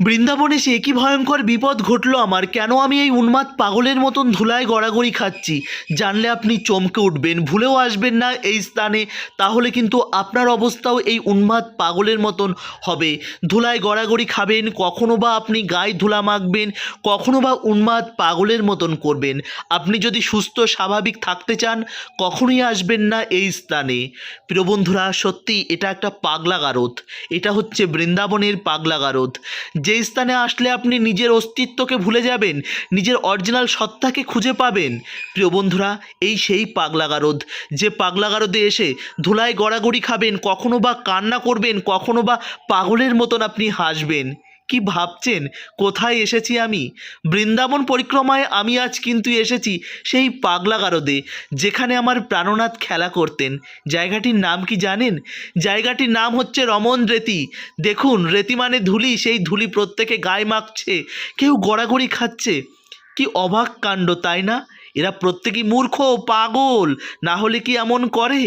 বৃন্দাবনে সে কি ভয়ঙ্কর বিপদ ঘটলো আমার? কেন আমি এই উন্মাদ পাগলের মতন ধুলায় গড়াগড়ি খাচ্ছি? জানলে আপনি চমকে উঠবেন, ভুলেও আসবেন না এই স্থানে। তাহলে কিন্তু আপনার অবস্থাও এই উন্মাদ পাগলের মতন হবে। ধুলায় গড়াগড়ি খাবেন, কখনো বা আপনি গায়ে ধুলা মাখবেন, কখনো বা উন্মাদ পাগলের মতন করবেন। আপনি যদি সুস্থ, স্বাভাবিক থাকতে চান, কখনোই আসবেন না এই স্থানে। প্রিয় বন্ধুরা সত্যি এটা একটা পাগলা গারদ এটা হচ্ছে বৃন্দাবনের পাগলা গারদ যে স্থানে আসলে আপনি নিজের অস্তিত্বকে ভুলে যাবেন, নিজের অরিজিনাল সত্তাকে খুঁজে পাবেন। প্রিয় বন্ধুরা, এই সেই পাগলাগারদ যে পাগলা গারদে এসে ধুলায় গড়াগড়ি খাবেন, কখনো বা কান্না করবেন, কখনো বা পাগলের মতন আপনি হাসবেন। কি ভাবছেন? কোথায় এসেছি আমি? বৃন্দাবন পরিক্রমায় আমি আজ কিন্তু এসেছি সেই পাগলা গারদে যেখানে আমার প্রাণনাথ খেলা করতেন। জায়গাটির নাম কি জানেন? জায়গাটির নাম হচ্ছে রমন রেতি। দেখুন, রেতি মানে ধুলি, সেই ধুলি প্রত্যেকে গায়ে মাখছে, কেউ গড়াগড়ি খাচ্ছে। কি অবাক কাণ্ড, তাই না? এরা প্রত্যেকেই মূর্খ পাগল, না হলে কি এমন করে?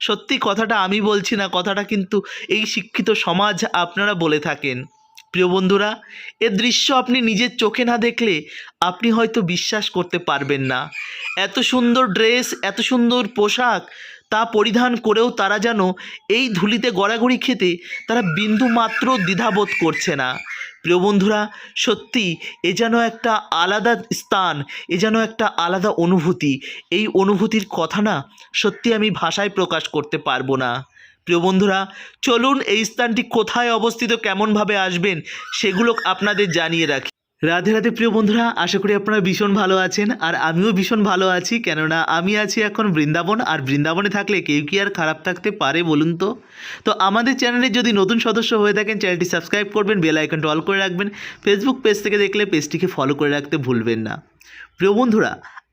সত্যি কথাটা আমি বলছি না, কথাটা কিন্তু এই শিক্ষিত সমাজ আপনারা বলে থাকেন। প্রিয় বন্ধুরা, এ দৃশ্য আপনি নিজের চোখে না দেখলে আপনি হয়তো বিশ্বাস করতে পারবেন না। এত সুন্দর ড্রেস, এত সুন্দর পোশাক তা পরিধান করেও তারা যেন এই ধুলিতে গড়াগড়ি খেতে তারা বিন্দু মাত্র দ্বিধাবোধ করছে না। প্রিয় বন্ধুরা, সত্যি এ যেন একটা আলাদা স্থান, এ যেন একটা আলাদা অনুভূতি। এই অনুভূতির কথা না সত্যি আমি ভাষায় প্রকাশ করতে পারব না। প্রিয় বন্ধুরা, চলুন এই স্থানটি কোথায় অবস্থিত, কেমনভাবে আসবেন, সেগুলো আপনাদের জানিয়ে রাখি। রাধে রাধে প্রিয় বন্ধুরা, আশা করি আপনারা ভীষণ ভালো আছেন, আর আমিও ভীষণ ভালো আছি, কেননা আমি আছি এখন বৃন্দাবন, আর বৃন্দাবনে থাকলে কেউ কি আর খারাপ থাকতে পারে বলুন তো? তো আমাদের চ্যানেলে যদি নতুন সদস্য হয়ে থাকেন চ্যানেলটি সাবস্ক্রাইব করবেন বেল আইকনটা অল করে রাখবেন ফেসবুক পেজ থেকে দেখলে পেজটিকে ফলো করে রাখতে ভুলবেন না। প্রিয় বন্ধুরা,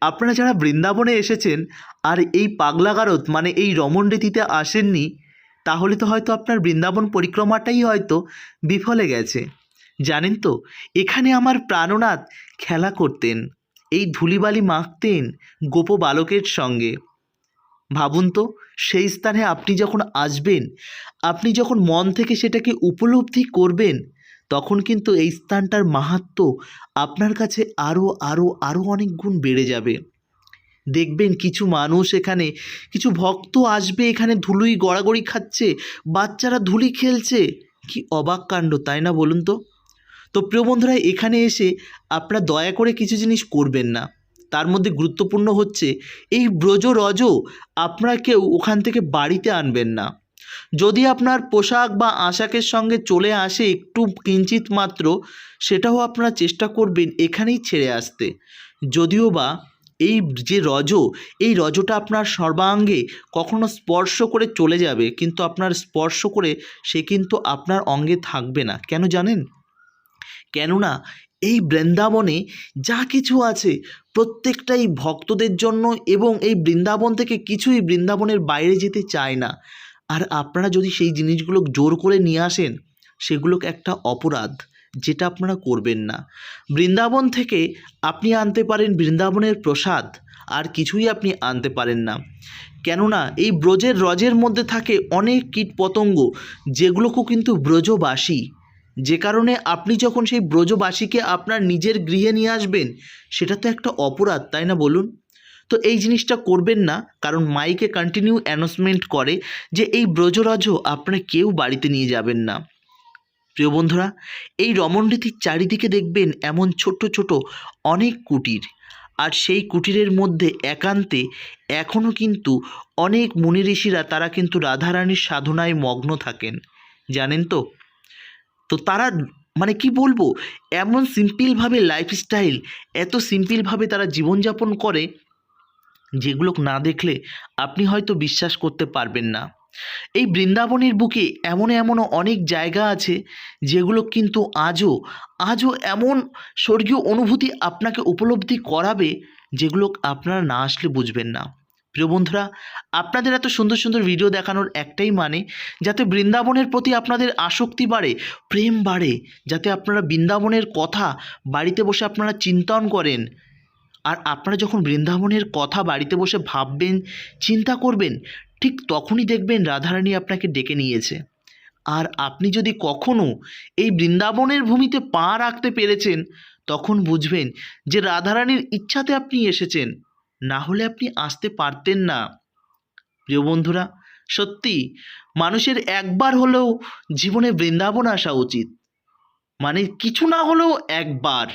আপনারা যারা বৃন্দাবনে এসেছেন, আর এই পাগলাগারত মানে এই রমণ রীতিতে আসেননি তাহলে তো হয়তো আপনার বৃন্দাবন পরিক্রমাটাই হয়তো বিফলে গেছে। জানেন তো, এখানে আমার প্রাণনাথ খেলা করতেন, এই ধুলিবালি মাখতেন গোপ বালকের সঙ্গে। ভাবুন তো, সেই স্থানে আপনি যখন আসবেন, আপনি যখন মন থেকে সেটাকে উপলব্ধি করবেন, তখন কিন্তু এই স্থানটার মাহাত্ম আপনার কাছে আরও আরও আরও অনেক গুণ বেড়ে যাবে। দেখবেন কিছু মানুষ এখানে, কিছু ভক্ত আসবে এখানে ধুলুই গড়াগড়ি খাচ্ছে, বাচ্চারা ধুলি খেলছে। কি অবাক কাণ্ড, তাই না বলুন তো? তো প্রিয় বন্ধুরা, এখানে এসে আপনারা দয়া করে কিছু জিনিস করবেন না। তার মধ্যে গুরুত্বপূর্ণ হচ্ছে, এই ব্রজ রজ আপনারা কেউ ওখান থেকে বাড়িতে আনবেন না। যদি আপনার পোশাক বা আশাকের সঙ্গে চলে আসে একটু কিঞ্চিত মাত্র, সেটাও আপনারা চেষ্টা করবেন এখানেই ছেড়ে আসতে। যদিও বা এই যে রজ, এই রজটা আপনার সর্বাঙ্গে কখনো স্পর্শ করে চলে যাবে, কিন্তু আপনার স্পর্শ করে সে কিন্তু আপনার অঙ্গে থাকবে না। কেন জানেন? কেননা এই বৃন্দাবনে যা কিছু আছে প্রত্যেকটাই ভক্তদের জন্য এবং এই বৃন্দাবন থেকে কিছুই বৃন্দাবনের বাইরে যেতে চায় না। আর আপনারা যদি সেই জিনিসগুলো জোর করে নিয়ে আসেন সেগুলো একটা অপরাধ। যেটা আপনারা করবেন না। বৃন্দাবন থেকে আপনি আনতে পারেন বৃন্দাবনের প্রসাদ, আর কিছুই আপনি আনতে পারেন না। কেননা এই ব্রজের রজের মধ্যে থাকে অনেক কীট পতঙ্গ যেগুলোকেও কিন্তু ব্রজবাসী। যে কারণে আপনি যখন সেই ব্রজবাসীকে আপনার নিজের গৃহে নিয়ে আসবেন, সেটা তো একটা অপরাধ, তাই না বলুন? তো এই জিনিসটা করবেন না, কারণ মাইকে কন্টিনিউ অ্যানাউন্সমেন্ট করে যে এই ব্রজরজ আপনারা কেউ বাড়িতে নিয়ে যাবেন না। প্রিয় বন্ধুরা, এই রমণরীতির চারিদিকে দেখবেন এমন ছোট ছোট অনেক কুটির। আর সেই কুটিরের মধ্যে একান্তে এখনও কিন্তু অনেক মুনি ঋষিরা, তারা কিন্তু রাধারানীর সাধনায় মগ্ন থাকেন। জানেন তো? তো তারা মানে কি বলব, এমন সিম্পলভাবে লাইফস্টাইল এত সিম্পলভাবে তারা জীবনযাপন করে, যেগুলো না দেখলে আপনি হয়তো বিশ্বাস করতে পারবেন না। এই বৃন্দাবনের বুকে এমন এমন অনেক জায়গা আছে যেগুলো কিন্তু আজও আজও এমন স্বর্গীয় অনুভূতি আপনাকে উপলব্ধি করাবে যেগুলো আপনারা না আসলে বুঝবেন না। প্রিয় বন্ধুরা, আপনাদের এত সুন্দর সুন্দর ভিডিও দেখানোর একটাই মানে যাতে বৃন্দাবনের প্রতি আপনাদের আসক্তি বাড়ে, প্রেম বাড়ে, যাতে আপনারা বৃন্দাবনের কথা বাড়িতে বসে আপনারা চিন্তন করেন আর আপনারা যখন বৃন্দাবনের কথা বাড়িতে বসে ভাববেন, চিন্তা করবেন, ঠিক তখনই দেখবেন রাধারানী আপনাকে ডেকে নিয়েছে। আর আপনি যদি কখনো এই বৃন্দাবনের ভূমিতে পা রাখতে পেরেছেন, তখন বুঝবেন যে রাধারানীর ইচ্ছাতে আপনি এসেছেন। না হলে আপনি আসতে পারতেন না। প্রিয় বন্ধুরা, সত্যি মানুষের একবার হলেও জীবনে বৃন্দাবন আসা উচিত। মানে কিছু না হলেও একবার।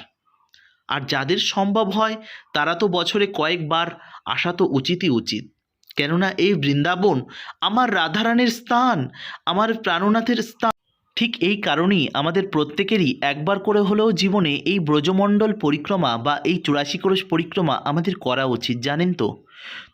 আর যাদের সম্ভব হয়, তারা তো বছরে কয়েকবার আসা তো উচিতই উচিত। কেননা এই বৃন্দাবন আমার রাধারানের স্থান, আমার প্রাণনাথের স্থান। ঠিক এই কারণেই আমাদের প্রত্যেকেরই একবার করে হলেও জীবনে এই ব্রজমণ্ডল পরিক্রমা বা এই চুরাশি ক্রোশ পরিক্রমা আমাদের করা উচিত, জানেন তো?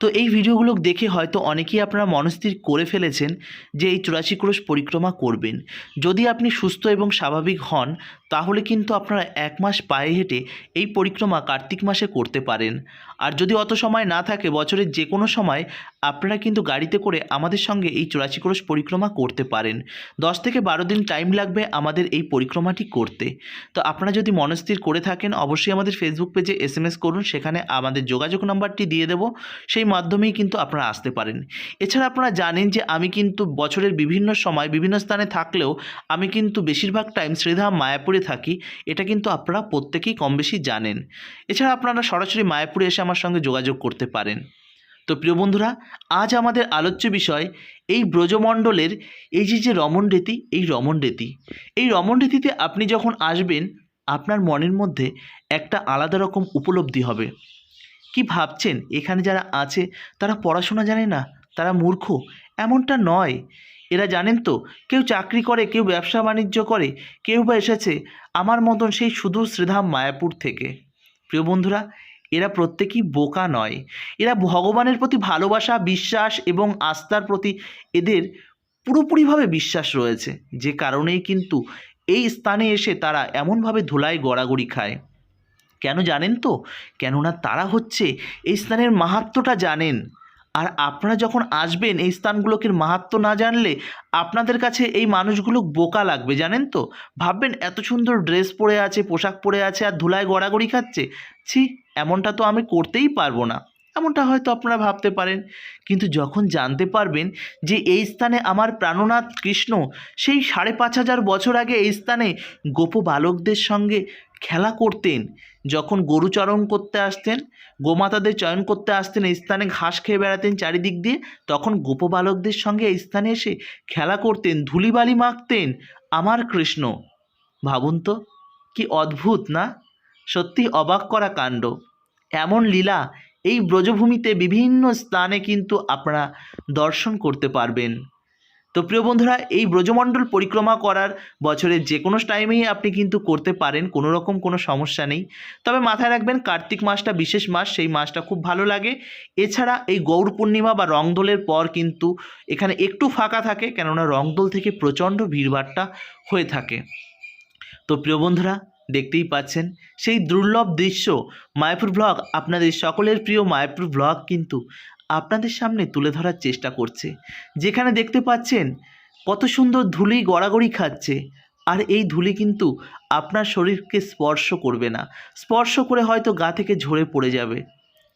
তো এই ভিডিওগুলো দেখে হয়তো অনেকেই আপনারা মনস্থির করে ফেলেছেন যে এই চুরাশি ক্রোশ পরিক্রমা করবেন। যদি আপনি সুস্থ এবং স্বাভাবিক হন, তাহলে কিন্তু আপনারা এক মাস পায়ে হেঁটে এই পরিক্রমা কার্তিক মাসে করতে পারেন। আর যদি অত সময় না থাকে, বছরের যে কোনো সময়, আপনারা কিন্তু গাড়িতে করে আমাদের সঙ্গে এই চুরাশি ক্রোশ পরিক্রমা করতে পারেন। দশ থেকে বারো দিন টাইম লাগবে আমাদের এই পরিক্রমাটি করতে। তো আপনারা যদি মনস্থির করে থাকেন, অবশ্যই আমাদের ফেসবুক পেজে এস করুন। সেখানে আমাদের যোগাযোগ নাম্বারটি দিয়ে দেবো। সেই মাধ্যমেই কিন্তু আপনারা আসতে পারেন। এছাড়া আপনারা জানেন যে আমি কিন্তু বছরের বিভিন্ন সময় বিভিন্ন স্থানে থাকলেও আমি কিন্তু বেশিরভাগ টাইম শ্রীধাম মায়াপুরে থাকি। এটা কিন্তু আপনারা প্রত্যেকেই কম বেশি জানেন। এছাড়া আপনারা সরাসরি মায়াপুরে এসে আমার সঙ্গে যোগাযোগ করতে পারেন। তো প্রিয় বন্ধুরা, আজ আমাদের আলোচ্য বিষয় এই ব্রজমণ্ডলের এই যে যে রমণ রীতি, এই রমণ রীতি। এই রমণ রীতিতে আপনি যখন আসবেন, আপনার মনের মধ্যে একটা আলাদা রকম উপলব্ধি হবে। কি ভাবছেন? এখানে যারা আছে, তারা পড়াশোনা জানে না, তারা মূর্খ। এমনটা নয়। এরা জানেন তো, কেউ চাকরি করে, কেউ ব্যবসা বাণিজ্য করে, কেউ বা এসেছে। আমার মতন সেই শুধু শ্রীধাম মায়াপুর থেকে। প্রিয় বন্ধুরা, এরা প্রত্যেকেই বোকা নয়। এরা ভগবানের প্রতি ভালোবাসা, বিশ্বাস এবং আস্থার প্রতি এদের পুরোপুরিভাবে বিশ্বাস রয়েছে। যে কারণেই কিন্তু এই স্থানে এসে তারা এমনভাবে ধুলায় গড়াগড়ি খায়। কেন জানেন তো? কেননা তারা হচ্ছে এই স্থানের মাহাত্ম্যটা জানেন। আর আপনারা যখন আসবেন এই স্থানগুলোকে মাহাত্ম্য না জানলে আপনাদের কাছে এই মানুষগুলো বোকা লাগবে, জানেন তো? ভাববেন এত সুন্দর ড্রেস পরে আছে, পোশাক পরে আছে, আর ধুলায় গড়াগড়ি খাচ্ছে। ছি, এমনটা তো আমি করতেই পারব না। এমনটা হয়তো আপনারা ভাবতে পারেন। কিন্তু যখন জানতে পারবেন যে এই স্থানে আমার প্রাণনাথ কৃষ্ণ সেই সাড়ে পাঁচ হাজার বছর আগে এই স্থানে গোপ বালকদের সঙ্গে খেলা করতেন, যখন গরু গরুচরণ করতে আসতেন, গোমাতাদের চয়ন করতে আসতেন, এই স্থানে ঘাস খেয়ে বেড়াতেন চারিদিক দিয়ে, তখন গোপবালকদের সঙ্গে এই স্থানে এসে খেলা করতেন, ধুলিবালি মাখতেন, আমার কৃষ্ণ। ভাবুন তো, কি অদ্ভুত না? সত্যি অবাক করা কাণ্ড। এমন লীলা এই ব্রজভূমিতে বিভিন্ন স্থানে কিন্তু আপনারা দর্শন করতে পারবেন। তো প্রিয় বন্ধুরা, এই ব্রজমণ্ডল পরিক্রমা করার বছরের যে কোনো টাইমেই আপনি কিন্তু করতে পারেন, কোনো রকম কোনো সমস্যা নেই। তবে মাথায় রাখবেন, কার্তিক মাসটা বিশেষ মাস, সেই মাসটা খুব ভালো লাগে। এছাড়া এই গৌর পূর্ণিমা বা রংদোলের পর কিন্তু এখানে একটু ফাঁকা থাকে, কেননা রংদোল থেকে প্রচণ্ড ভিড়ভাট্টা হয়ে থাকে। তো প্রিয় বন্ধুরা, দেখতেই পাচ্ছেন, সেই দুর্লভ দৃশ্য মায়াপুর ব্লগ, আপনাদের সকলের প্রিয় মায়াপুর ব্লগ কিন্তু আপনাদের সামনে তুলে ধরার চেষ্টা করছে। যেখানে দেখতে পাচ্ছেন, কত সুন্দর ধুলি গড়াগড়ি খাচ্ছে। আর এই ধুলি কিন্তু আপনার শরীরকে স্পর্শ করবে না। স্পর্শ করে হয়তো গা থেকে ঝরে পড়ে যাবে।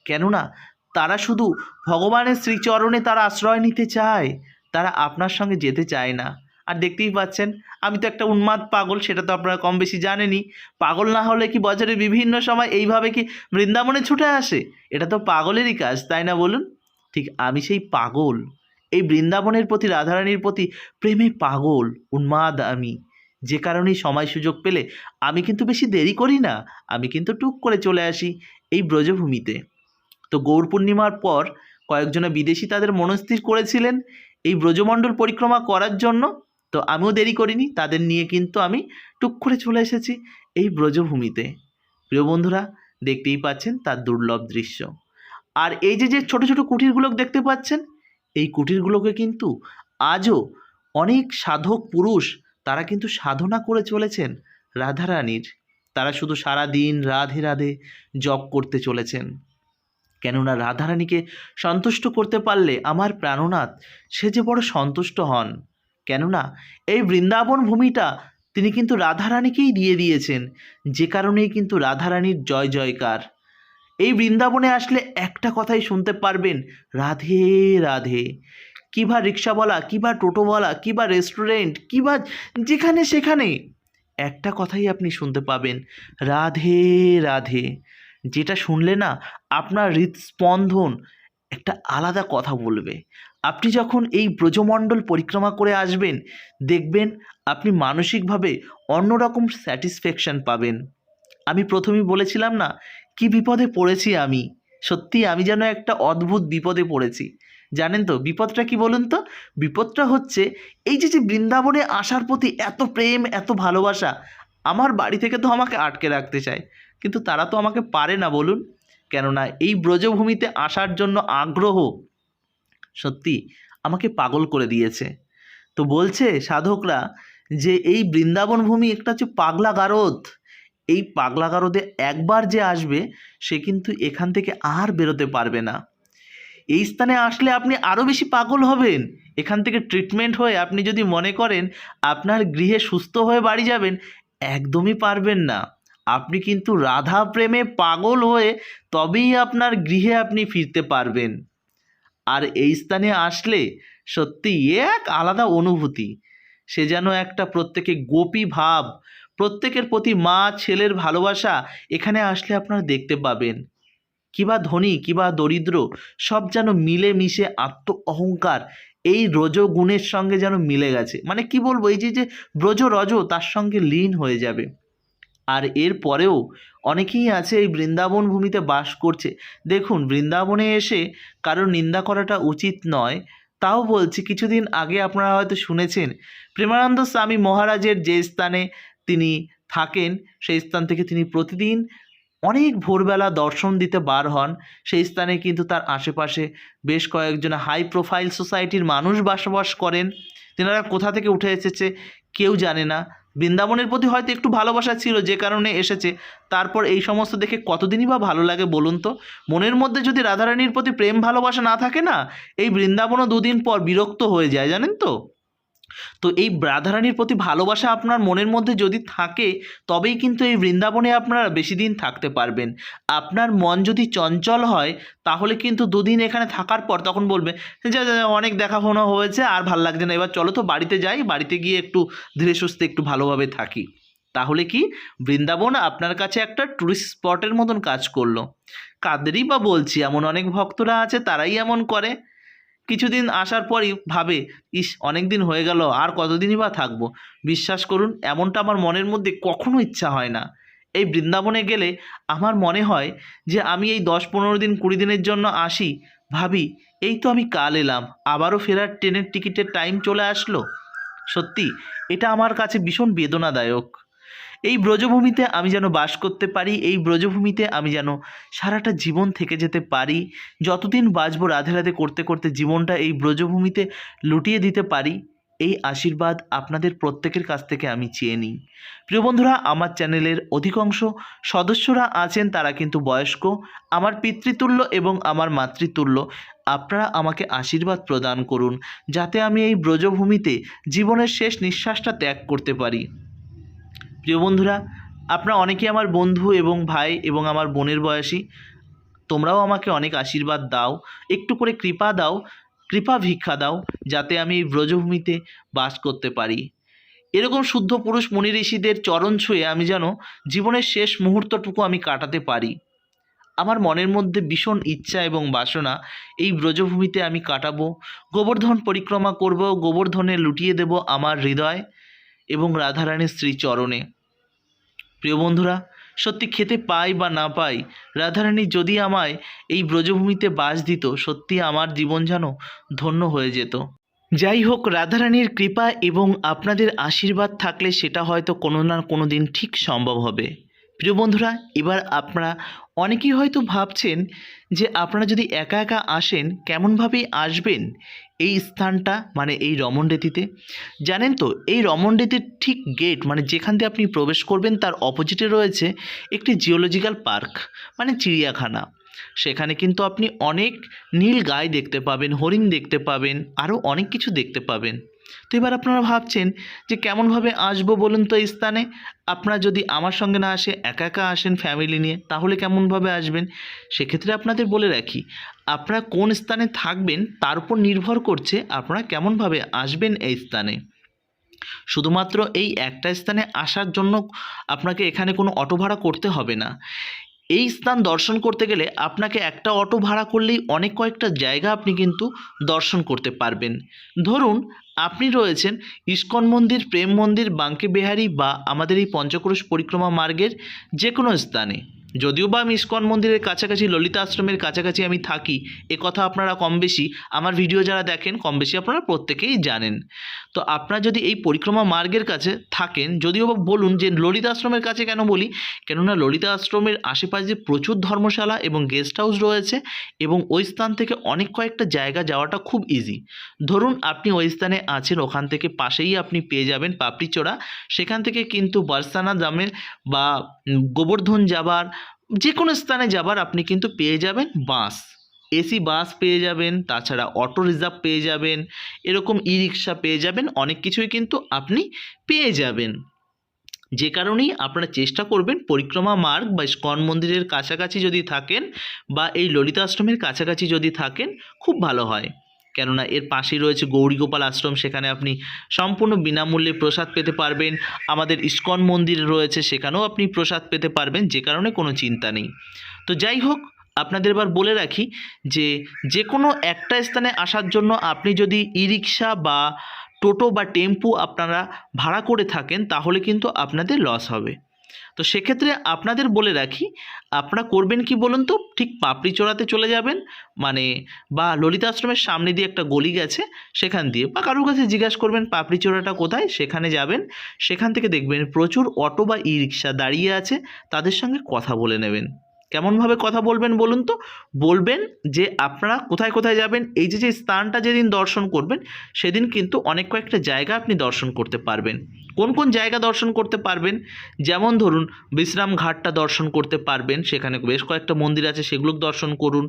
কেননা, তারা শুধু ভগবানের শ্রীচরণে তারা আশ্রয় নিতে চায়। তারা আপনার সঙ্গে যেতে চায় না। আর দেখতেই পাচ্ছেন, আমি তো একটা উন্মাদ পাগল, সেটা তো আপনারা কম বেশি জানেনই। পাগল না হলে কি বছরে বিভিন্ন সময় এইভাবে কি বৃন্দাবনে ছুটে আসে? এটা তো পাগলেরই কাজ, তাই না বলুন? ঠিক আমি সেই পাগল। এই বৃন্দাবনের প্রতি, রাধারানীর প্রতি প্রেমে পাগল, উন্মাদ আমি। যে কারণেই সময় সুযোগ পেলে আমি কিন্তু বেশি দেরি করি না, আমি কিন্তু টুক করে চলে আসি এই ব্রজভূমিতে। তো গৌর পূর্ণিমার পর কয়েকজনে বিদেশি তাদের মনস্থির করেছিলেন এই ব্রজমণ্ডল পরিক্রমা করার জন্য। তো আমিও দেরি করিনি, তাদের নিয়ে কিন্তু আমি টুক করে চলে এসেছি এই ব্রজভূমিতে। প্রিয় বন্ধুরা, দেখতেই পাচ্ছেন তার দুর্লভ দৃশ্য। আর এই যে যে ছোট ছোট কুটিরগুলো দেখতে পাচ্ছেন, এই কুটিরগুলোকে কিন্তু আজও অনেক সাধক পুরুষ তারা কিন্তু সাধনা করে চলেছেন রাধারানীর। তারা শুধু সারা দিন রাধে রাধে জপ করতে চলেছেন। কেননা রাধারানীকে সন্তুষ্ট করতে পারলে আমার প্রাণনাথ সে যে বড় সন্তুষ্ট হন। কেননা এই বৃন্দাবন ভূমিটা তিনি কিন্তু রাধারানীকেই দিয়ে দিয়েছেন। যে কারণেই কিন্তু রাধারানীর জয়, জয়কার। এই বৃন্দাবনে আসলে একটা কথাই শুনতে পারবেন, রাধে রাধে। কী বা রিক্সাওয়ালা কী বা টোটোওয়ালা কী বা রেস্টুরেন্ট কী বা যেখানে সেখানে একটা কথাই আপনি শুনতে পাবেন, রাধে রাধে। যেটা শুনলে না আপনার হৃদস্পন্দন একটা আলাদা কথা বলবে। আপনি যখন এই ব্রজমণ্ডল পরিক্রমা করে আসবেন, দেখবেন আপনি মানসিকভাবে অন্যরকম স্যাটিসফ্যাকশন পাবেন। আমি প্রথমেই বলেছিলাম না কি বিপদে পড়েছি আমি? সত্যি আমি যেন একটা অদ্ভুত বিপদে পড়েছি। জানেন তো, বিপদটা কি বলুন তো? বিপদটা হচ্ছে এই যে যে বৃন্দাবনে আসার প্রতি এত প্রেম, এত ভালোবাসা, আমার বাড়ি থেকে তো আমাকে আটকে রাখতে চায়। কিন্তু তারা তো আমাকে পারে না বলুন। কেননা এই ব্রজভূমিতে আসার জন্য আগ্রহ সত্যি আমাকে পাগল করে দিয়েছে। তো বলছে সাধকরা যে, এই বৃন্দাবন ভূমি একটা হচ্ছে পাগলা গারদ এই পাগলা গারদে একবার যে আসবে, সে কিন্তু এখান থেকে আর বেরোতে পারবে না। এই স্থানে আসলে আপনি আরও বেশি পাগল হবেন। এখান থেকে ট্রিটমেন্ট হয়ে আপনি যদি মনে করেন আপনার গৃহে সুস্থ হয়ে বাড়ি যাবেন, একদমই পারবেন না। আপনি কিন্তু রাধা প্রেমে পাগল হয়ে তবেই আপনার গৃহে আপনি ফিরতে পারবেন। আর এই স্থানে আসলে সত্যি এক আলাদা অনুভূতি। সে যেন একটা প্রত্যেকে গোপী ভাব প্রত্যেকের প্রতি মা, ছেলের ভালোবাসা এখানে আসলে আপনারা দেখতে পাবেন। কিবা ধনী কিবা দরিদ্র, সব যেন মিলে মিশে আত্ম অহংকার, এই রজগুণের সঙ্গে যেন মিলে গেছে। মানে কি বলব, এই যে যে ব্রজ রজ তার সঙ্গে লীন হয়ে যাবে। আর এর পরেও অনেকেই আছে এই বৃন্দাবন ভূমিতে বাস করছে। দেখুন, বৃন্দাবনে এসে কারোর নিন্দা করাটা উচিত নয়। তাও বলছি, কিছুদিন আগে আপনারা হয়তো শুনেছেন, প্রেমানন্দ স্বামী মহারাজের যে স্থানে তিনি থাকেন, সেই স্থান থেকে তিনি প্রতিদিন অনেক ভোরবেলা দর্শন দিতে বার হন। সেই স্থানে কিন্তু তার আশেপাশে বেশ কয়েকজন হাই প্রোফাইল সোসাইটির মানুষ বসবাস করেন। তেনারা কোথা থেকে উঠে এসেছে কেউ জানে না। বৃন্দাবনের প্রতি হয়তো একটু ভালোবাসা ছিল, যে কারণে এসেছে। তারপর এই সমস্ত দেখে কতদিনই বা ভালো লাগে বলুন তো? মনের মধ্যে যদি রাধারানীর প্রতি প্রেম ভালোবাসা না থাকে না, এই বৃন্দাবনও দুদিন পর বিরক্ত হয়ে যায়, জানেন তো? তো এই রাধারানীর প্রতি ভালোবাসা আপনার মনের মধ্যে যদি থাকে, তবেই কিন্তু এই বৃন্দাবনে আপনারা বেশি দিন থাকতে পারবেন। আপনার মন যদি চঞ্চল হয়, তাহলে কিন্তু দুদিন এখানে থাকার পর তখন বলবে, যে অনেক দেখা দেখাশোনা হয়েছে, আর ভালো লাগছে না। এবার চলো তো বাড়িতে যাই, বাড়িতে গিয়ে একটু ধীরে সুস্থে একটু ভালোভাবে থাকি। তাহলে কি? বৃন্দাবন আপনার কাছে একটা ট্যুরিস্ট স্পটের মতন কাজ করল। কাদেরই বা বলছি, এমন অনেক ভক্তরা আছে, তারাই এমন করে। কিছুদিন আসার পরই ভাবে, ইস অনেক দিন হয়ে গেল, আর কতদিনই বা থাকব? বিশ্বাস করুন, এমনটা আমার মনের মধ্যে কখনো ইচ্ছা হয় না। এই বৃন্দাবনে গেলে আমার মনে হয় যে, আমি এই দশ পনেরো দিন, কুড়ি দিনের জন্য আসি। ভাবি, এই তো আমি কাল এলাম, আবারও ফেরার ট্রেনের টিকিটের টাইম চলে আসলো। সত্যি, এটা আমার কাছে ভীষণ বেদনাদায়ক। এই ব্রজভূমিতে আমি যেন বাস করতে পারি, এই ব্রজভূমিতে আমি যেন সারাটা জীবন থেকে যেতে পারি, যতদিন বাঁচবো রাধে রাধে করতে করতে জীবনটা এই ব্রজভূমিতে লুটিয়ে দিতে পারি, এই আশীর্বাদ আপনাদের প্রত্যেকের কাছ থেকে আমি চেয়ে নিই। প্রিয় বন্ধুরা, আমার চ্যানেলের অধিকাংশ সদস্যরা আছেন, তারা কিন্তু বয়স্ক। আমার পিতৃতুল্য এবং আমার মাতৃতুল্য, আপনারা আমাকে আশীর্বাদ প্রদান করুন, যাতে আমি এই ব্রজভূমিতে জীবনের শেষ নিঃশ্বাসটা ত্যাগ করতে পারি। প্রিয় বন্ধুরা, আপনারা অনেকে আমার বন্ধু এবং ভাই এবং আমার বোনের বয়সী। তোমরাও আমাকে অনেক আশীর্বাদ দাও, একটু করে কৃপা দাও, কৃপা ভিক্ষা দাও, যাতে আমি এই ব্রজভূমিতে বাস করতে পারি। এরকম শুদ্ধ পুরুষ মুনি ঋষিদের চরণ ছুঁয়ে আমি যেন জীবনের শেষ মুহূর্তটুকু আমি কাটাতে পারি। আমার মনের মধ্যে ভীষণ ইচ্ছা এবং বাসনা, এই ব্রজভূমিতে আমি কাটাবো, গোবর্ধন পরিক্রমা করব, গোবর্ধনে লুটিয়ে দেব আমার হৃদয় এবং রাধারানীর শ্রীচরণে। প্রিয় বন্ধুরা, সত্যি খেতে পাই বা না পাই, রাধারানী যদি আমায় এই ব্রজভূমিতে বাস দিত, সত্যি আমার জীবন যেন ধন্য হয়ে যেত। যাই হোক, রাধারানীর কৃপা এবং আপনাদের আশীর্বাদ থাকলে সেটা হয়তো কোনো না কোনো দিন ঠিক সম্ভব হবে। প্রিয় বন্ধুরা, এবার আপনারা অনেকেই হয়তো ভাবছেন যে আপনারা যদি একা একা আসেন কেমনভাবেই আসবেন এই স্থানটা মানে এই রমণরেতিতে জানেন তো, এই রমণরেতির ঠিক গেট মানে যেখান দিয়ে আপনি প্রবেশ করবেন, তার অপোজিটে রয়েছে একটি জিওলজিক্যাল পার্ক মানে চিড়িয়াখানা। সেখানে কিন্তু আপনি অনেক নীল গাই দেখতে পাবেন, হরিণ দেখতে পাবেন, আরও অনেক কিছু দেখতে পাবেন। তো এবার আপনারা ভাবছেন যে কেমনভাবে আসব বলুন তো এই স্থানে? আপনারা যদি আমার সঙ্গে না আসে, একা একা আসেন ফ্যামিলি নিয়ে, তাহলে কেমনভাবে আসবেন? সেক্ষেত্রে আপনাদের বলে রাখি, আপনারা কোন স্থানে থাকবেন তার উপর নির্ভর করছে আপনারা কেমনভাবে আসবেন এই স্থানে। শুধুমাত্র এই একটা স্থানে আসার জন্য আপনাকে এখানে কোনো অটো ভাড়া করতে হবে না। এই স্থান দর্শন করতে গেলে আপনাকে একটা অটো ভাড়া করলেই অনেক কয়েকটা জায়গা আপনি কিন্তু দর্শন করতে পারবেন। ধরুন, আপনি রয়েছেন ইস্কন মন্দির, প্রেম মন্দির বাঙ্কে বিহারি বা আমাদের এই পঞ্চক্রোশ পরিক্রমা মার্গের যে কোনো স্থানে। যদিও বা আমি ইস্কন মন্দিরের কাছাকাছি ললিতা আশ্রমের কাছাকাছি আমি থাকি, এ কথা আপনারা কম বেশি, আমার ভিডিও যারা দেখেন কম বেশি আপনারা প্রত্যেকেই জানেন। তো আপনারা যদি এই পরিক্রমা মার্গের কাছে থাকেন, যদিও বা বলুন যে ললিতা আশ্রমের কাছে কেন বলি, কেননা ললিতা আশ্রমের আশেপাশে প্রচুর ধর্মশালা এবং গেস্ট হাউস রয়েছে এবং ওই স্থান থেকে অনেক কয়েকটা জায়গা যাওয়াটা খুব ইজি ধরুন আপনি ওই স্থানে আছেন, ওখান থেকে পাশেই আপনি পেয়ে যাবেন পাপড়িচোড়া সেখান থেকে কিন্তু বারসানা দামের বা গোবর্ধন যাবার যে কোনো স্থানে যাবার আপনি কিন্তু পেয়ে যাবেন বাস। এসি বাস পেয়ে যাবেন, তাছাড়া অটো রিজার্ভ পেয়ে যাবেন, এরকম ই রিক্সা পেয়ে যাবেন, অনেক কিছুই কিন্তু আপনি পেয়ে যাবেন। যে কারণেই আপনারা চেষ্টা করবেন পরিক্রমা মার্গ বা স্কন মন্দিরের কাছাকাছি যদি থাকেন বা এই ললিতা আশ্রমের কাছাকাছি যদি থাকেন, খুব ভালো হয়। কেননা এর পাশেই রয়েছে গৌরীগোপাল আশ্রম। সেখানে আপনি সম্পূর্ণ বিনামূল্যে প্রসাদ পেতে পারবেন। আমাদের ইস্কন মন্দির রয়েছে, সেখানেও আপনি প্রসাদ পেতে পারবেন, যে কারণে কোনো চিন্তা নেই। তো যাই হোক, আপনাদের এবার বলে রাখি যে যে কোনো একটা স্থানে আসার জন্য আপনি যদি ই রিক্সা বা টোটো বা টেম্পু আপনারা ভাড়া করে থাকেন, তাহলে কিন্তু আপনাদের লস হবে। তো সেক্ষেত্রে আপনাদের বলে রাখি, আপনারা করবেন কি বলুন তো? ঠিক পাপড়ি চড়াতে চলে যাবেন মানে বা ললিতা আশ্রমের সামনে দিয়ে একটা গলি গেছে, সেখান দিয়ে বা কারোর কাছে জিজ্ঞাসা করবেন পাপড়ি চোরাটা কোথায়, সেখানে যাবেন, সেখান থেকে দেখবেন প্রচুর অটো বা ই রিক্সা দাঁড়িয়ে আছে, তাদের সঙ্গে কথা বলে নেবেন। কেমনভাবে কথা বলবেন বলুন তো? বলবেন যে আপনারা কোথায় কোথায় যাবেন, এই যে যে স্থানটা যেদিন দর্শন করবেন, সেদিন কিন্তু অনেক কয়েকটা জায়গা আপনি দর্শন করতে পারবেন। কোন কোন জায়গা দর্শন করতে পারবেন? যেমন ধরুন, বিশ্রাম ঘাটটা দর্শন করতে পারবেন, সেখানে বেশ কয়েকটা মন্দির আছে সেগুলো দর্শন করুন।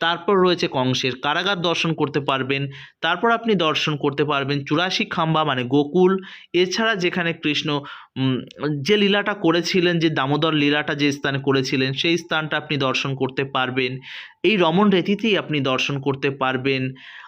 তারপর রয়েছে কংসের, কারাগার দর্শন করতে পারবেন। তারপর আপনি দর্শন করতে পারবেন চুরাশি খাম্বা মানে গোকুল। এছাড়া যেখানে কৃষ্ণ যে লীলাটা করেছিলেন, যে দামোদর লীলাটা যে স্থানে করেছিলেন, সেই স্থানটা আপনি দর্শন করতে পারবেন। এই রমণ রেতিতেই আপনি দর্শন করতে পারবেন।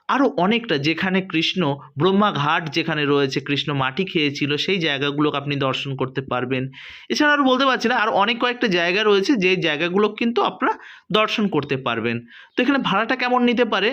আরও অনেকটা যেখানে কৃষ্ণ ব্রহ্মাঘাট যেখানে রয়েছে, কৃষ্ণ মাটি খেয়েছিল, সেই জায়গাগুলো আপনি দর্শন করতে পারবেন। এছাড়া আর বলতে পারছি না, আর অনেক কয়েকটা জায়গা রয়েছে, যে জায়গাগুলো কিন্তু আপনারা দর্শন করতে পারবেন। তো এখানে ভাড়াটা কেমন নিতে পারে?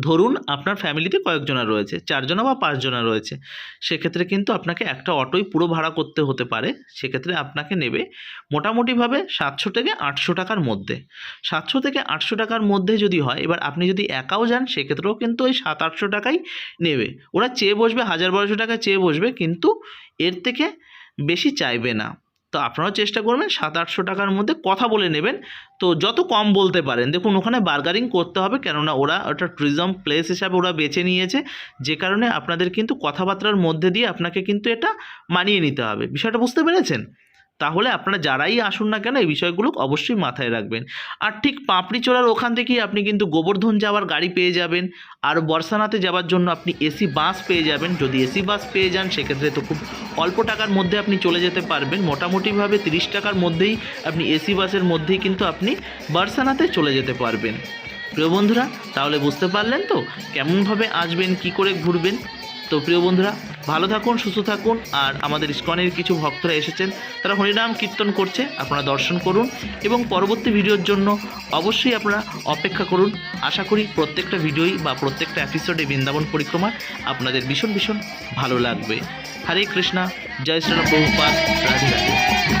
ধরুন আপনার ফ্যামিলিতে কয়েকজনা রয়েছে, চারজনা বা পাঁচজনা রয়েছে, সেক্ষেত্রে কিন্তু আপনাকে একটা অটোই পুরো ভাড়া করতে হতে পারে, সেক্ষেত্রে আপনাকে নেবে মোটামুটিভাবে সাতশো থেকে আটশো টাকার মধ্যে। সাতশো থেকে আটশো টাকার মধ্যে যদি হয়, এবার আপনি যদি একাও যান, সেক্ষেত্রেও কিন্তু ওই সাত আটশো টাকাই নেবে। ওরা চেয়ে বসবে, হাজার বারোশো টাকা চেয়ে বসবে, কিন্তু এর থেকে বেশি চাইবে না। তো আপনারাও চেষ্টা করবেন সাত আটশো টাকার মধ্যে কথা বলে নেবেন। তো যত কম বলতে পারেন, দেখুন ওখানে বার্গারিং করতে হবে কেননা ওরা ওটা ট্যুরিজম প্লেস হিসাবে ওরা বেছে নিয়েছে। যে কারণে আপনাদের কিন্তু কথাবার্তার মধ্যে দিয়ে আপনাকে কিন্তু এটা মানিয়ে নিতে হবে। বিষয়টা বুঝতে পেরেছেন? তাহলে আপনারা যারাই আসুন না কেন, এই বিষয়গুলো অবশ্যই মাথায় রাখবেন। আর ঠিক পাপড়ি চড়ার ওখান থেকেই আপনি কিন্তু গোবর্ধন যাওয়ার গাড়ি পেয়ে যাবেন। আর বর্ষানাতে যাওয়ার জন্য আপনি এসি বাস পেয়ে যাবেন। যদি এসি বাস পেয়ে যান, সেক্ষেত্রে তো খুব অল্প টাকার মধ্যে আপনি চলে যেতে পারবেন। মোটামুটিভাবে তিরিশ টাকার মধ্যেই আপনি এসি বাসের মধ্যেই কিন্তু আপনি বার্সানাতে চলে যেতে পারবেন। প্রিয় বন্ধুরা, তাহলে বুঝতে পারলেন তো কেমনভাবে আসবেন, কি করে ঘুরবেন? তো প্রিয় বন্ধুরা, ভালো থাকুন, সুস্থ থাকুন, আর আমাদের ইস্কনের কিছু ভক্তরা এসেছেন, তারা হরিনাম কীর্তন করছে, আপনারা দর্শন করুন, এবং পরবর্তী ভিডিওর জন্য অবশ্যই আপনারা অপেক্ষা করুন। আশা করি প্রত্যেকটা ভিডিওই বা প্রত্যেকটা এপিসোডে বৃন্দাবন পরিক্রমা আপনাদের ভীষণ ভীষণ ভালো লাগবে। হরে কৃষ্ণা, জয় শ্রীরাম প্রভুপাত রাধে রাধে।